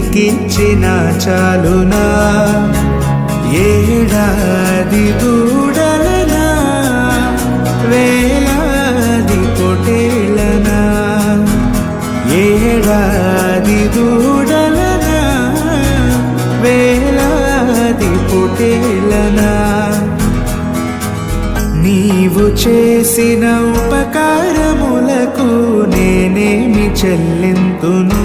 నీకిచ్చిన చాలునా? ఏడాది దూడలనా? వేలాది పొటేళ్ళనా ఏడాది దూడలనా? వేలాది పొటేళ్ళనా నీవు చేసిన ఉపకారములకు నేనేమి చెల్లింతును?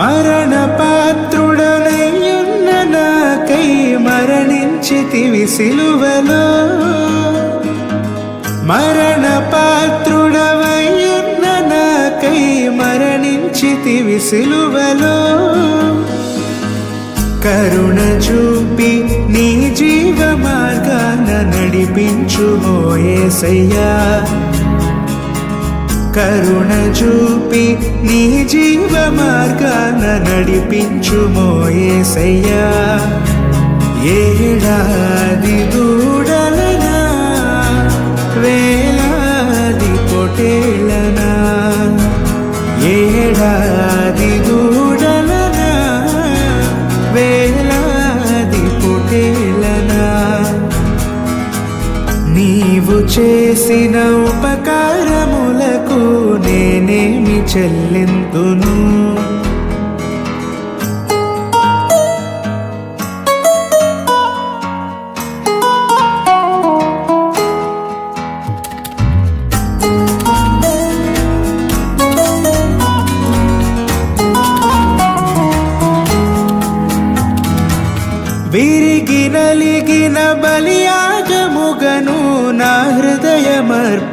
మరణ పాత్రుడనయ్యున్న నాకై మరణించితివి సిలువలో. మరణ పాత్రుడవయ్యున్న నాకై మరణించితివి సిలువలో. కరుణ చూపి నీ జీవ మార్గాన నడిపించు మోయేసయ్యా కరుణ చూపి నీ జీవ మార్గాన నడిపించు మోయేసయ్యా ఏడాది దూడలనా వేలాది పొటేళ్ళనా ఏడాది దూడలనా వేలాది పొటేళ్ళనా నీవు చేసిన ఉపకారములకు నేనేమి చెల్లింతును?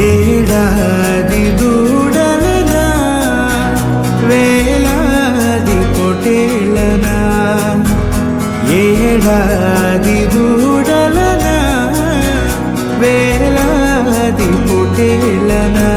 ఏడాది దూడలనా వేలాది పొటేలనా ఏడాది దూడలనా వేలాది పొటేలనా